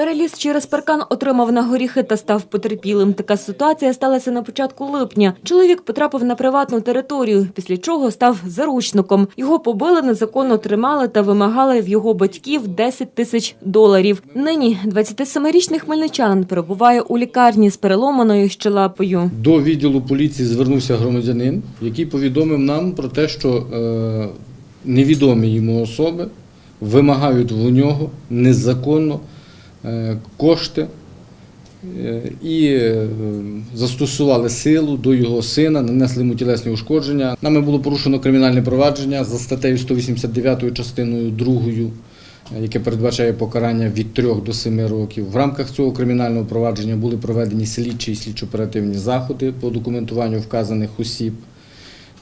Переліз через паркан отримав на горіхи та став потерпілим. Така ситуація сталася на початку липня. Чоловік потрапив на приватну територію, після чого став заручником. Його побили, незаконно тримали та вимагали в його батьків 10 тисяч доларів. Нині 27-річний хмельничанин перебуває у лікарні з переломаною щелепою. До відділу поліції звернувся громадянин, який повідомив нам про те, що е, невідомі йому особи вимагають у нього незаконно кошти е, і е, застосували силу до його сина, нанесли йому тілесні ушкодження. Нами було порушено кримінальне провадження за статтею 189 частиною 2 яке передбачає покарання від 3 до 7 років. В рамках цього кримінального провадження були проведені слідчі і слідчо-оперативні заходи по документуванню вказаних осіб.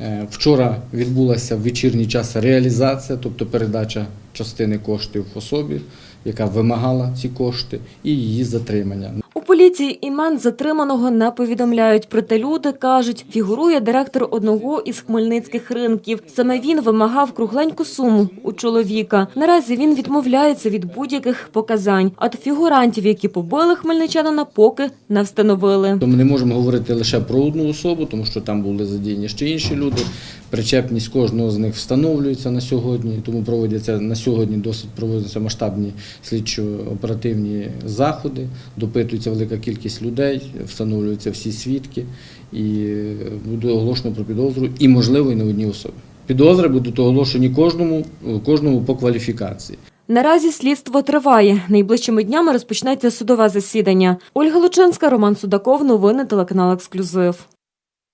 Е, Вчора відбулася в вечірній час реалізація, тобто передача частини коштів особі, яка вимагала ці кошти, і її затримання. Поліції імен затриманого не повідомляють. Проте люди кажуть, фігурує директор одного із хмельницьких ринків. Саме він вимагав кругленьку суму у чоловіка. Наразі він відмовляється від будь-яких показань. А фігурантів, які побили хмельничанина, поки не встановили. Ми не можемо говорити лише про одну особу, тому що там були задіяні ще інші люди. Причепність кожного з них встановлюється на сьогодні, тому проводяться на сьогодні досить проводяться масштабні слідчо-оперативні заходи, допитується велика кількість людей, встановлюються всі свідки і е, буде оголошено про підозру і, можливо, і не одній особі. Підозри будуть оголошені кожному, кожному по кваліфікації. Наразі слідство триває. Найближчими днями розпочнеться судове засідання. Ольга Лучинська, Роман Судаков. Новини телеканал Ексклюзив.